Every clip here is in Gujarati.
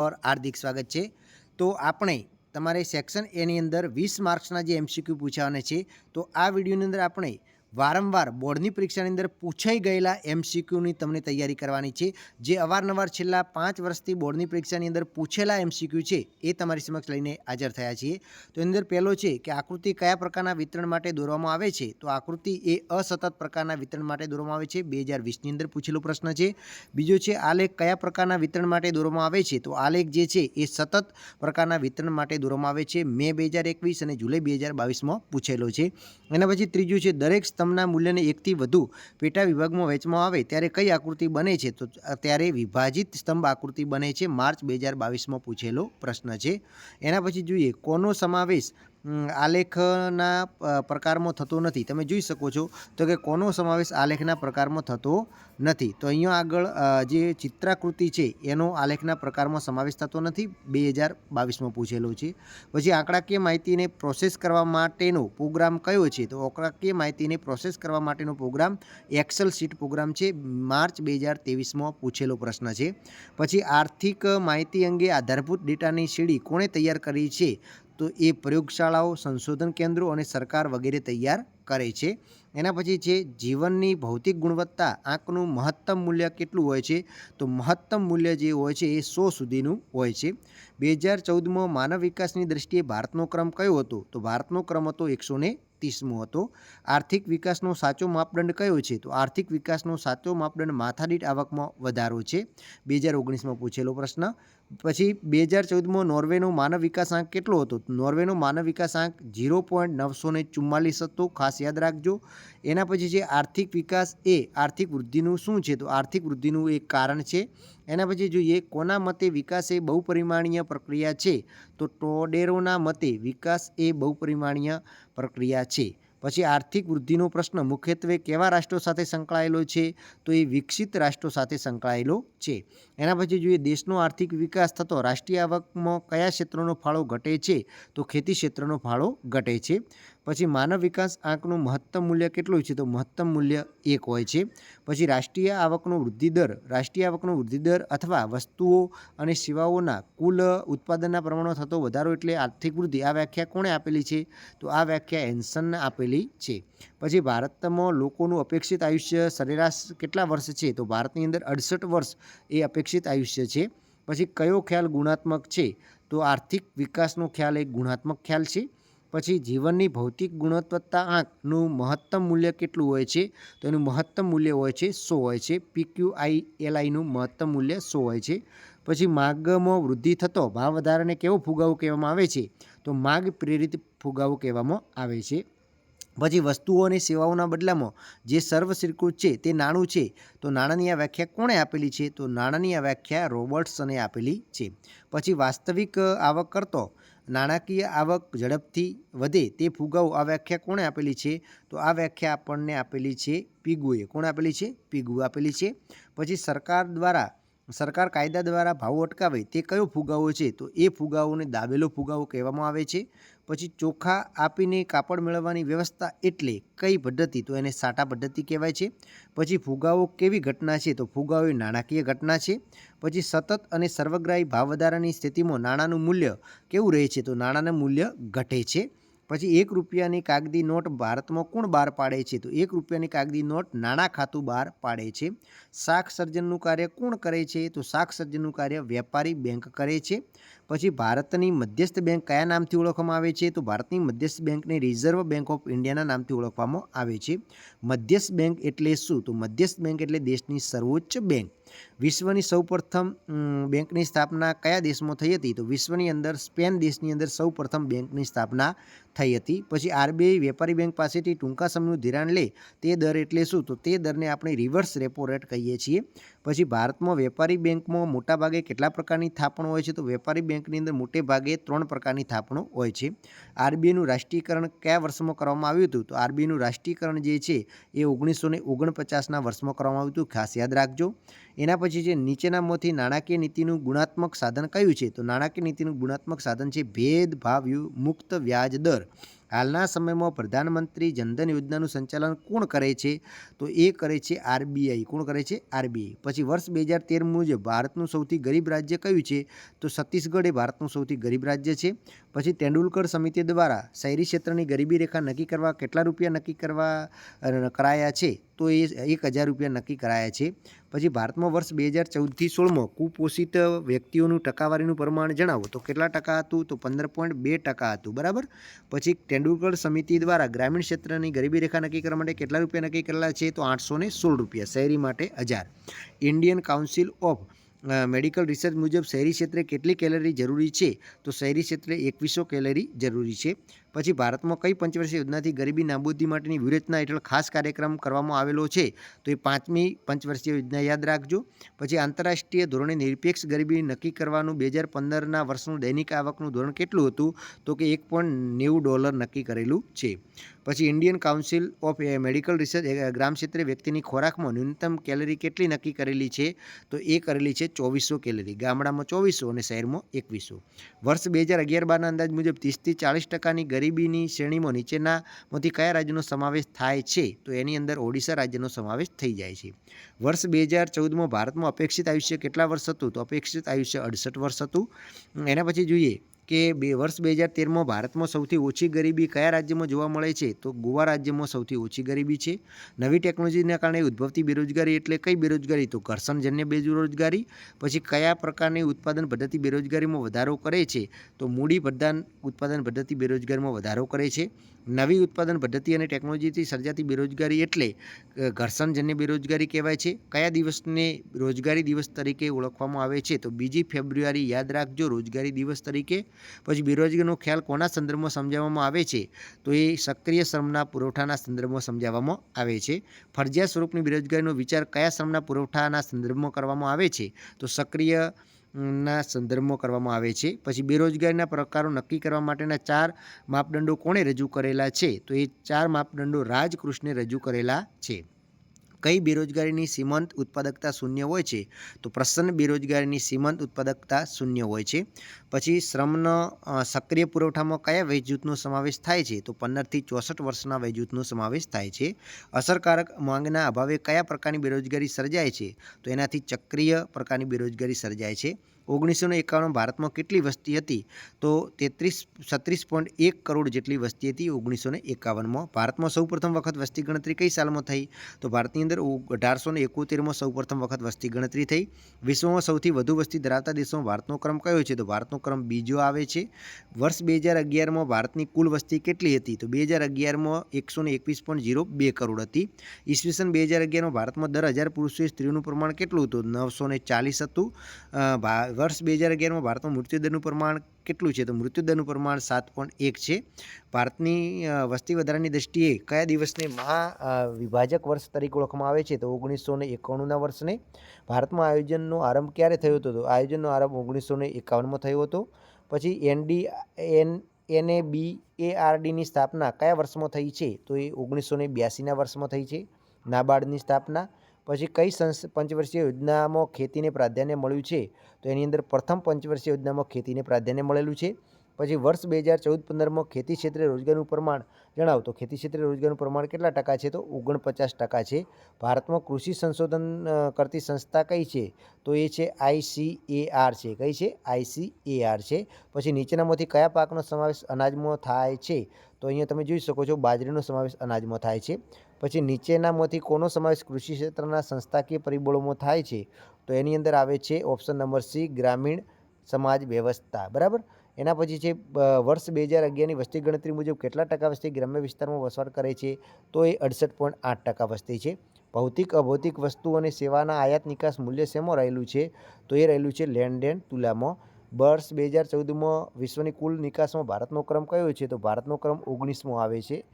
ઓર હાર્દિક સ્વાગત છે. તો આપણે તમારે સેક્શન એની અંદર વીસ માર્ક્સના જે એમસીક્યુ પૂછાવાના છે, તો આ વિડીયોની અંદર આપણે વારંવાર બોર્ડની પરીક્ષાની અંદર પૂછાઈ ગયેલા એમસીક્યુની તમને તૈયારી કરવાની છે. જે અવારનવાર છેલ્લા પાંચ વર્ષથી બોર્ડની પરીક્ષાની અંદર પૂછેલા એમસીક્યુ છે, એ તમારી સમક્ષ લઈને હાજર થયા છીએ. તો એની અંદર પહેલો છે કે આકૃતિ કયા પ્રકારના વિતરણ માટે દોરવામાં આવે છે? તો આકૃતિ એ અસતત પ્રકારના વિતરણ માટે દોરવામાં આવે છે. બે હજાર વીસની અંદર પૂછેલો પ્રશ્ન છે. બીજો છે આલેખ કયા પ્રકારના વિતરણ માટે દોરવામાં આવે છે? તો આલેખ જે છે, એ સતત પ્રકારના વિતરણ માટે દોરવામાં આવે છે. મે બે હજાર એકવીસ અને જુલાઈ બે હજાર બાવીસમાં પૂછેલો છે. એના પછી ત્રીજું છે, દરેક સ્તંભના મૂલ્યને એકથી વધુ પેટા વિભાગમાં વહેંચવામાં આવે ત્યારે કઈ આકૃતિ બને છે? તો ત્યારે વિભાજિત સ્તંભ આકૃતિ બને છે માર્ચ બે હજાર બાવીસમાં પૂછેલો પ્રશ્ન છે. એના પછી જોઈએ, કોનો સમાવેશ આલેખના પ્રકારમાં થતો નથી. તમે જોઈ શકો છો તો કે કોનો સમાવેશ આલેખના પ્રકારમાં થતો નથી. તો અહીંયા આગળ જે ચિત્રાકૃતિ છે, એનો આલેખના પ્રકારમાં સમાવેશ થતો નથી. બે હજાર બાવીસમાં પૂછેલો છે. પછી આંકડાકીય માહિતીને પ્રોસેસ કરવા માટેનો પ્રોગ્રામ કયો છે? તો આંકડાકીય માહિતીને પ્રોસેસ કરવા માટેનો પ્રોગ્રામ એક્સેલ શીટ પ્રોગ્રામ છે. માર્ચ બે હજાર ત્રેવીસમાં પૂછેલો પ્રશ્ન છે. પછી આર્થિક માહિતી અંગે આધારભૂત ડેટાની સીડી કોણે તૈયાર કરી છે? તો એ પ્રયોગશાળાઓ, સંશોધન કેન્દ્રો અને સરકાર વગેરે તૈયાર કરે છે. એના પછી છે, જીવનની ભૌતિક ગુણવત્તા આંકનું મહત્તમ મૂલ્ય કેટલું હોય છે? તો મહત્તમ મૂલ્ય જે હોય છે, એ સો સુધીનું હોય છે. બે હજાર ચૌદમાં માનવ વિકાસની દ્રષ્ટિએ ભારતનો ક્રમ કયો હતો? તો ભારતનો ક્રમ હતો એકસો ને ત્રીસમો હતો. આર્થિક વિકાસનો સાચો માપદંડ કયો છે? તો આર્થિક વિકાસનો સાચો માપદંડ માથાદીઠ આવકમાં વધારો છે. બે હજાર ઓગણીસમાં પૂછેલો પ્રશ્ન પછી બે હજાર ચૌદમાં નોર્વેનો માનવ વિકાસ આંક કેટલો હતો? નોર્વેનો માનવ વિકાસ આંક ઝીરો પોઈન્ટ નવસો ને ચુમ્માલીસ હતો, ખાસ યાદ રાખજો. એના પછી છે આર્થિક વિકાસ એ, આર્થિક વૃદ્ધિનું શું છે? તો આર્થિક વૃદ્ધિનું એક કારણ છે. એના પછી જોઈએ કોના મતે વિકાસ એ બહુપરિમાણીય પ્રક્રિયા છે? તો ટોડેરોના મતે વિકાસ એ બહુપરિમાણીય પ્રક્રિયા છે. પછી આર્થિક વૃદ્ધિનો પ્રશ્ન મુખ્યત્વે કેવા રાષ્ટ્રો સાથે સંકળાયેલો છે? તો એ વિકસિત રાષ્ટ્રો સાથે સંકળાયેલો છે. એના પછી જોઈએ, દેશનો આર્થિક વિકાસ થતો રાષ્ટ્રીય આવકમાં કયા ક્ષેત્રનો ફાળો ઘટે છે? તો ખેતી ક્ષેત્રનો ફાળો ઘટે છે. પછી માનવ વિકાસ આંકનું મહત્તમ મૂલ્ય કેટલું છે? તો મહત્તમ મૂલ્ય એક હોય છે. પછી રાષ્ટ્રીય આવકનો વૃદ્ધિ દર, રાષ્ટ્રીય આવકનો વૃદ્ધિ દર અથવા વસ્તુઓ અને સેવાઓના કુલ ઉત્પાદનના પ્રમાણમાં થતો વધારો એટલે આર્થિક વૃદ્ધિ. આ વ્યાખ્યા કોણે આપેલી છે? તો આ વ્યાખ્યા હેન્સનને આપેલી છે. પછી ભારતમાં લોકોનું અપેક્ષિત આયુષ્ય સરેરાશ કેટલા વર્ષ છે? તો ભારતની અંદર અડસઠ વર્ષ એ અપેક્ષિત આયુષ્ય છે. પછી કયો ખ્યાલ ગુણાત્મક છે? તો આર્થિક વિકાસનો ખ્યાલ એક ગુણાત્મક ખ્યાલ છે. પછી જીવનની ભૌતિક ગુણવત્તા આંકનું મહત્તમ મૂલ્ય કેટલું હોય છે? તો એનું મહત્તમ મૂલ્ય હોય છે સો હોય છે. પીક્યુ આઈ એલઆઈનું મહત્તમ મૂલ્ય સો હોય છે. પછી માગમાં વૃદ્ધિ થતો ભાવ વધારાને કેવો ફુગાવો કહેવામાં આવે છે? તો માગ પ્રેરિત ફુગાવો કહેવામાં આવે છે. પછી વસ્તુઓ અને સેવાઓના બદલામાં જે સર્વસ્વીકૃત છે તે નાણું છે, તો નાણાંની આ વ્યાખ્યા કોણે આપેલી છે? તો નાણાંની આ વ્યાખ્યા રોબર્ટ્સને આપેલી છે. પછી વાસ્તવિક આવક કરતો નાણાકીય આવક ઝડપથી વધે તે ફુગાઓ આ વ્યાખ્યા કોણે આપેલી છે? તો આ વ્યાખ્યા આપણને આપેલી છે પીગુએ. કોણે આપેલી છે? પીગુ આપેલી છે. પછી સરકાર દ્વારા, સરકાર કાયદા દ્વારા ભાવો અટકાવે તે કયો ફુગાવો છે? તો એ ફુગાવોને દાબેલો ફુગાવો કહેવામાં આવે છે. પછી ચોખા આપીને કાપડ મેળવવાની વ્યવસ્થા એટલે કઈ પદ્ધતિ? તો એને સાટા પદ્ધતિ કહેવાય છે. પછી ફુગાવો કેવી ઘટના છે? તો ફુગાવો એ નાણાકીય ઘટના છે. પછી સતત અને સર્વગ્રાહી ભાવ વધારાની સ્થિતિમાં નાણાંનું મૂલ્ય કેવું રહે છે? તો નાણાંનું મૂલ્ય ઘટે છે. પછી એક રૂપિયાની કાગદી નોટ ભારતમાં કોણ બહાર પાડે છે? તો એક રૂપિયાની કાગદી નોટ નાણાં ખાતું બહાર પાડે છે. શાક સર્જનનું કાર્ય કોણ કરે છે? તો શાક સર્જનનું કાર્ય વેપારી બેંક કરે છે. પછી ભારતની મધ્યસ્થ બેંક કયા નામથી ઓળખવામાં આવે છે? તો ભારતની મધ્યસ્થ બેંકને રિઝર્વ બેંક ઓફ ઇન્ડિયાના નામથી ઓળખવામાં આવે છે. મધ્યસ્થ બેંક એટલે શું? તો મધ્યસ્થ બેંક એટલે દેશની સર્વોચ્ચ બેંક. વિશ્વની સૌપ્રથમ બેંકની સ્થાપના કયા દેશમાં થઈ હતી? તો વિશ્વની અંદર, સ્પેન દેશની અંદર સૌપ્રથમ બેંકની સ્થાપના થઈ હતી. પછી આરબીઆઈ વેપારી બેંક પાસેથી ટૂંકા સમયનું ધિરાણ લે તે દર એટલે શું? તો તે દરને આપણે રિવર્સ રેપો રેટ કહીએ છીએ. પછી ભારતમાં વેપારી બેંકમાં મોટાભાગે કેટલા પ્રકારની થાપણો હોય છે? તો વેપારી બેંકની અંદર મોટે ભાગે ત્રણ પ્રકારની થાપણો હોય છે. આરબીઆઈનું રાષ્ટ્રીયકરણ કયા વર્ષમાં કરવામાં આવ્યું હતું? તો આરબીઆઈનું રાષ્ટ્રીયકરણ જે છે, એ ઓગણીસો ને ઓગણપચાસના વર્ષમાં કરવામાં આવ્યું હતું. ખાસ યાદ રાખજો. એના પછી જે નીચેનામાંથી નાણાકીય નીતિનું ગુણાત્મક સાધન કયું છે? તો નાણાકીય નીતિનું ગુણાત્મક સાધન છે ભેદભાવ મુક્ત વ્યાજ દર હાલના સમયમાં પ્રધાનમંત્રી જનધન યોજનાનું સંચાલન કોણ કરે છે? તો એ કરે છે આરબીઆઈ. કોણ કરે છે? આરબીઆઈ. પછી વર્ષ બે હજાર તેર મુજબ ભારતનું સૌથી ગરીબ રાજ્ય કયું છે? તો છત્તીસગઢ એ ભારતનું સૌથી ગરીબ રાજ્ય છે. પછી તેંડુલકર સમિતિ દ્વારા શહેરી ક્ષેત્રની ગરીબી રેખા નક્કી કરવા કેટલા રૂપિયા નક્કી કરવા કરાયા છે? તો એ એક હજાર રૂપિયા નક્કી કરાયા છે. પછી ભારતમાં વર્ષ બે હજાર ચૌદથી સોળમાં કુપોષિત વ્યક્તિઓનું ટકાવારીનું પ્રમાણ જણાવો. તો કેટલા ટકા હતું? તો પંદર પોઈન્ટ બે ટકા હતું. બરાબર? પછી તેંડુલકર સમિતિ દ્વારા ગ્રામીણ ક્ષેત્રની ગરીબી રેખા નક્કી કરવા માટે કેટલા રૂપિયા નક્કી કરેલા છે? તો આઠસો સોળ રૂપિયા. શહેરી માટે હજાર. Indian Council of Medical Research મુજબ શહેરી ક્ષેત્રે કેટલી કેલરી જરૂરી છે? તો શહેરી ક્ષેત્રે એકવીસો કેલરી જરૂરી છે. પછી ભારતમાં કઈ પંચવર્ષીય યોજનાથી ગરીબી નાબૂદી માટેની વ્યૂહરચના હેઠળ ખાસ કાર્યક્રમ કરવામાં આવેલો છે? તો એ પાંચમી પંચવર્ષીય યોજના યાદ રાખજો. પછી આંતરરાષ્ટ્રીય ધોરણે નિરપેક્ષ ગરીબી નક્કી કરવાનું બે હજાર પંદરના વર્ષનું દૈનિક આવકનું ધોરણ કેટલું હતું? તો કે એક પોઈન્ટ નેવું ડોલર નક્કી કરેલું છે. પછી Indian Council of Medical Research ગ્રામ ક્ષેત્રે વ્યક્તિની ખોરાકમાં ન્યૂનતમ કેલરી કેટલી નક્કી કરેલી છે? તો એ કરેલી છે ચોવીસો કેલરી, ગામડામાં ચોવીસો અને શહેરમાં એકવીસો. વર્ષ બે હજાર અગિયાર બારના અંદાજ મુજબ ત્રીસથી ચાળીસ ટકાની ગરીબીની શ્રેણીમાં નીચેનામાંથી કયા રાજ્યનો સમાવેશ થાય છે? તો એની અંદર ઓડિશા રાજ્યનો સમાવેશ થઈ જાય છે. વર્ષ બે હજાર ચૌદમાં ભારતમાં અપેક્ષિત આયુષ્ય કેટલા વર્ષ હતું? તો અપેક્ષિત આયુષ્ય અડસઠ વર્ષ હતું. એના પછી જોઈએ. કે બે વર્ષ બે હજાર તેરમાં ભારતમાં સૌથી ઓછી ગરીબી કયા રાજ્યમાં જોવા મળે છે? તો ગોવા રાજ્યમાં સૌથી ઓછી ગરીબી છે. નવી ટેકનોલોજીના કારણે ઉદ્ભવતી બેરોજગારી એટલે કઈ બેરોજગારી? તો ઘર્ષણજન્ય બેરોજગારી. પછી કયા પ્રકારની ઉત્પાદન પદ્ધતિ બેરોજગારીમાં વધારો કરે છે? તો મૂડી પ્રધાન ઉત્પાદન પદ્ધતિ બેરોજગારીમાં વધારો કરે છે. નવી ઉત્પાદન પદ્ધતિ અને ટેકનોલોજીથી સર્જાતી બેરોજગારી એટલે ઘર્ષણજન્ય બેરોજગારી કહેવાય છે. કયા દિવસને રોજગારી દિવસ તરીકે ઓળખવામાં આવે છે? તો બીજી ફેબ્રુઆરી યાદ રાખજો, રોજગારી દિવસ તરીકે. પછી બેરોજગારીનો ખ્યાલ કોના સંદર્ભમાં સમજાવવામાં આવે છે? તો એ સક્રિય શ્રમના પુરવઠાના સંદર્ભમાં સમજાવવામાં આવે છે. ફરજિયાત સ્વરૂપની બેરોજગારીનો વિચાર કયા શ્રમના પુરવઠાના સંદર્ભમાં કરવામાં આવે છે? તો સક્રિય ના સંદર્ભમાં કરવામાં આવે છે. પછી બેરોજગારીના પ્રકારો નક્કી કરવા માટેના ચાર માપદંડો કોણે રજૂ કરેલા છે? તો એ ચાર માપદંડો રાજકૃષ્ણે રજૂ કરેલા છે. કઈ બેરોજગારીની સીમાંત ઉત્પાદકતા શૂન્ય હોય છે? તો પ્રસન્ન બેરોજગારીની સીમાંત ઉત્પાદકતા શૂન્ય હોય છે. પછી શ્રમનો સક્રિય પુરવઠામાં કયા વયજૂથનો સમાવેશ થાય છે? તો પંદરથી ચોસઠ વર્ષના વયજૂથનો સમાવેશ થાય છે. અસરકારક માંગના અભાવે કયા પ્રકારની બેરોજગારી સર્જાય છે? તો એનાથી ચક્રીય પ્રકારની બેરોજગારી સર્જાય છે. ઓગણીસો ને એકાવન ભારતમાં કેટલી વસ્તી હતી? તો તેત્રીસ, છત્રીસ પોઈન્ટ એક કરોડ જેટલી વસ્તી હતી ઓગણીસો ને એકાવનમાં. ભારતમાં સૌપ્રથમ વખત વસ્તી ગણતરી કઈ સાલમાં થઈ? તો ભારતની અંદર અઢારસો ને એકોતેરમાં સૌપ્રથમ વખત વસ્તી ગણતરી થઈ. વિશ્વમાં સૌથી વધુ વસ્તી ધરાવતા દેશોમાં ભારતનો ક્રમ કયો છે? તો ભારતનો ક્રમ બીજો આવે છે. વર્ષ બે હજાર અગિયારમાં ભારતની કુલ વસ્તી કેટલી હતી? તો બે હજાર અગિયારમાં એકસો ને એકવીસ પોઈન્ટ ઝીરો બે કરોડ હતી. ઈસવીસન બે હજાર અગિયારમાં ભારતમાં દર હજાર પુરુષોએ સ્ત્રીઓનું પ્રમાણ કેટલું હતું? નવસો ને ચાલીસ હતું. વર્ષ બે હજાર અગિયારમાં ભારતમાં મૃત્યુદરનું પ્રમાણ કેટલું છે? તો મૃત્યુદરનું પ્રમાણ સાત પોઈન્ટ એક છે. ભારતની વસ્તી વધારાની દૃષ્ટિએ કયા દિવસને મહા વિભાજક વર્ષ તરીકે ઓળખવામાં આવે છે? તો ઓગણીસો ને એકાણુંના વર્ષને ભારતમાં આયોજનનો આરંભ ક્યારે થયો હતો? તો આયોજનનો આરંભ ઓગણીસો ને એકાવનમાં થયો હતો. પછી એનડી, એન એને બી એ આરડીની સ્થાપના કયા વર્ષમાં થઈ છે? તો એ ઓગણીસો ને બ્યાસીના વર્ષમાં થઈ છે. નાબાર્ડની સ્થાપના પછી કઈ સંસ, પંચવર્ષીય યોજનામાં ખેતીને પ્રાધાન્ય મળ્યું છે? તો એની અંદર પ્રથમ પંચવર્ષીય યોજનામાં ખેતીને પ્રાધાન્ય મળેલું છે. પછી વર્ષ બે હજાર ચૌદ પંદરમાં ખેતી ક્ષેત્રે રોજગારનું પ્રમાણ જણાવો. તો ખેતી ક્ષેત્રે રોજગારનું પ્રમાણ કેટલા ટકા છે? તો ઓગણપચાસ ટકા છે. ભારતમાં કૃષિ સંશોધન કરતી સંસ્થા કઈ છે? તો એ છે આઈસીએઆર છે. કઈ છે? આઈસીએઆર છે. પછી નીચેનામાંથી કયા પાકનો સમાવેશ અનાજમાં થાય છે? તો અહીંયા તમે જોઈ શકો છો બાજરીનો સમાવેશ અનાજમાં થાય છે. પછી નીચેનામાંથી કોનો સમાવેશ કૃષિ ક્ષેત્રના સંસ્થાકીય પરિબળોમાં થાય છે? તો એની અંદર આવે છે ઓપ્શન નંબર સી, ગ્રામીણ સમાજ વ્યવસ્થા. બરાબર? એના પછી છે વર્ષ બે હજાર અગિયારની વસ્તી ગણતરી મુજબ કેટલા ટકા વસ્તી ગ્રામ્ય વિસ્તારમાં વસવાટ કરે છે? તો એ અડસઠ પોઈન્ટ આઠ ટકા વસ્તી છે. ભૌતિક, અભૌતિક વસ્તુ અને સેવાના આયાત નિકાસ મૂલ્ય શેમાં રહેલું છે? તો એ રહેલું છે લેણદેણ તુલામાં. વર્ષ બે હજાર ચૌદમાં વિશ્વની કુલ નિકાસમાં ભારતનો ક્રમ કયો છે? તો ભારતનો ક્રમ ઓગણીસમો આવે છે.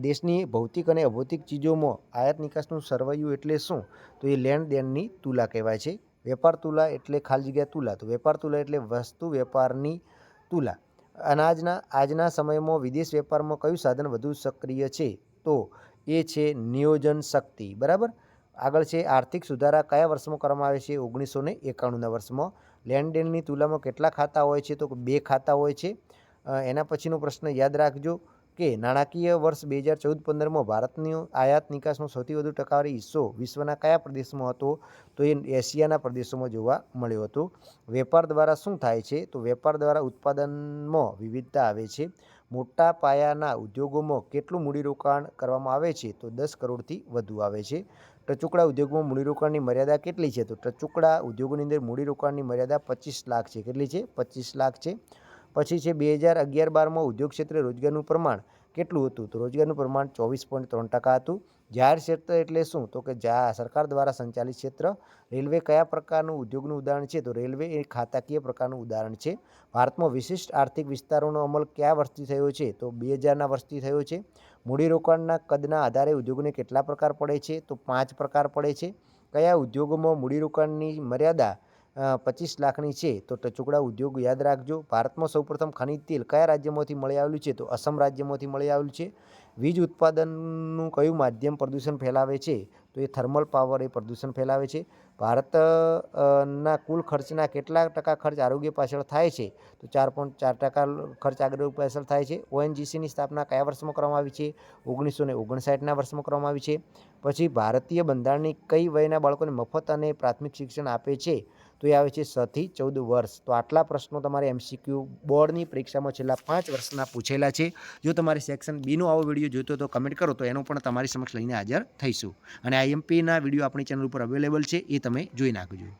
દેશની ભૌતિક અને અભૌતિક ચીજોમાં આયાત નિકાસનું સરવૈયું એટલે શું? તો એ લેણ દેણની તુલા કહેવાય છે. વેપાર તુલા એટલે ખાલી જગ્યા તુલા. તો વેપાર તુલા એટલે વસ્તુ વેપારની તુલા. અનાજના, આજના સમયમાં વિદેશ વેપારમાં કયું સાધન વધુ સક્રિય છે? તો એ છે નિયોજન શક્તિ. બરાબર? આગળ છે, આર્થિક સુધારા કયા વર્ષમાં કરવામાં આવે છે, ઓગણીસો ને એકાણુંના વર્ષમાં? લેણદેણની તુલામાં કેટલા ખાતા હોય છે? તો બે ખાતા હોય છે. એના પછીનો પ્રશ્ન યાદ રાખજો કે નાણાકીય વર્ષ બે હજાર ચૌદ પંદરમાં ભારતની આયાત નિકાસનો સૌથી વધુ ટકાવારી હિસ્સો વિશ્વના કયા પ્રદેશમાં હતો? તો એ એશિયાના પ્રદેશોમાં જોવા મળ્યો હતો. વેપાર દ્વારા શું થાય છે? તો વેપાર દ્વારા ઉત્પાદનમાં વિવિધતા આવે છે. મોટા પાયાના ઉદ્યોગોમાં કેટલું મૂડીરોકાણ કરવામાં આવે છે? તો દસ કરોડથી વધુ આવે છે. ટચુકડા ઉદ્યોગમાં મૂડીરોકાણની મર્યાદા કેટલી છે? તો ટચુકડા ઉદ્યોગોની અંદર મૂડીરોકાણની મર્યાદા પચીસ લાખ છે. કેટલી છે? પચીસ લાખ છે. પછી છે બે હજાર અગિયાર બારમાં ઉદ્યોગ ક્ષેત્રે રોજગારનું પ્રમાણ કેટલું હતું? તો રોજગારનું પ્રમાણ ચોવીસ પોઈન્ટ ત્રણ ટકા હતું. જાહેર ક્ષેત્ર એટલે શું? તો કે જા, સરકાર દ્વારા સંચાલિત ક્ષેત્ર, રેલવે કયા પ્રકારનું ઉદ્યોગનું ઉદાહરણ છે? તો રેલવે એ ખાતાકીય પ્રકારનું ઉદાહરણ છે. ભારતમાં વિશિષ્ટ આર્થિક વિસ્તારોનો અમલ કયા વર્ષથી થયો છે? તો બે હજારના વર્ષથી થયો છે. મૂડીરોકાણના કદના આધારે ઉદ્યોગને કેટલા પ્રકાર પડે છે? તો પાંચ પ્રકાર પડે છે. કયા ઉદ્યોગોમાં મૂડીરોકાણની મર્યાદા પચીસ લાખની છે, તો ટચુકડા ઉદ્યોગ યાદ રાખજો. ભારતમાં સૌપ્રથમ ખનિજ તેલ કયા રાજ્યમાંથી મળી આવેલું છે? તો અસમ રાજ્યમાંથી મળી આવેલું છે. વીજ ઉત્પાદનનું કયું માધ્યમ પ્રદૂષણ ફેલાવે છે? તો એ થર્મલ પાવર એ પ્રદૂષણ ફેલાવે છે. ભારતના કુલ ખર્ચના કેટલા ટકા ખર્ચ આરોગ્ય પાછળ થાય છે? તો ચાર પોઈન્ટ ચાર ટકા ખર્ચ આરોગ્ય પાછળ થાય છે. ઓએનજીસીની સ્થાપના કયા વર્ષમાં કરવામાં આવી છે? ઓગણીસો ને ઓગણસાઠના વર્ષમાં કરવામાં આવી છે. પછી ભારતીય બંધારણની કઈ વયના બાળકોને મફત અને પ્રાથમિક શિક્ષણ આપે છે? તો એ આવે છે છથી ચૌદ વર્ષ. તો આટલા પ્રશ્નો તમારે એમસીક્યુ બોર્ડની પરીક્ષામાં છેલ્લા પાંચ વર્ષના પૂછેલા છે. જો તમારે સેક્શન બીનો આવો વીડિયો જોઈતો તો કમેન્ટ કરો તો એનો પણ તમારી સમક્ષ લઈને હાજર થઈશું. અને આઈએમપીના વીડિયો આપણી ચેનલ ઉપર અવેલેબલ છે, એ તમે જોઈ નાખજો.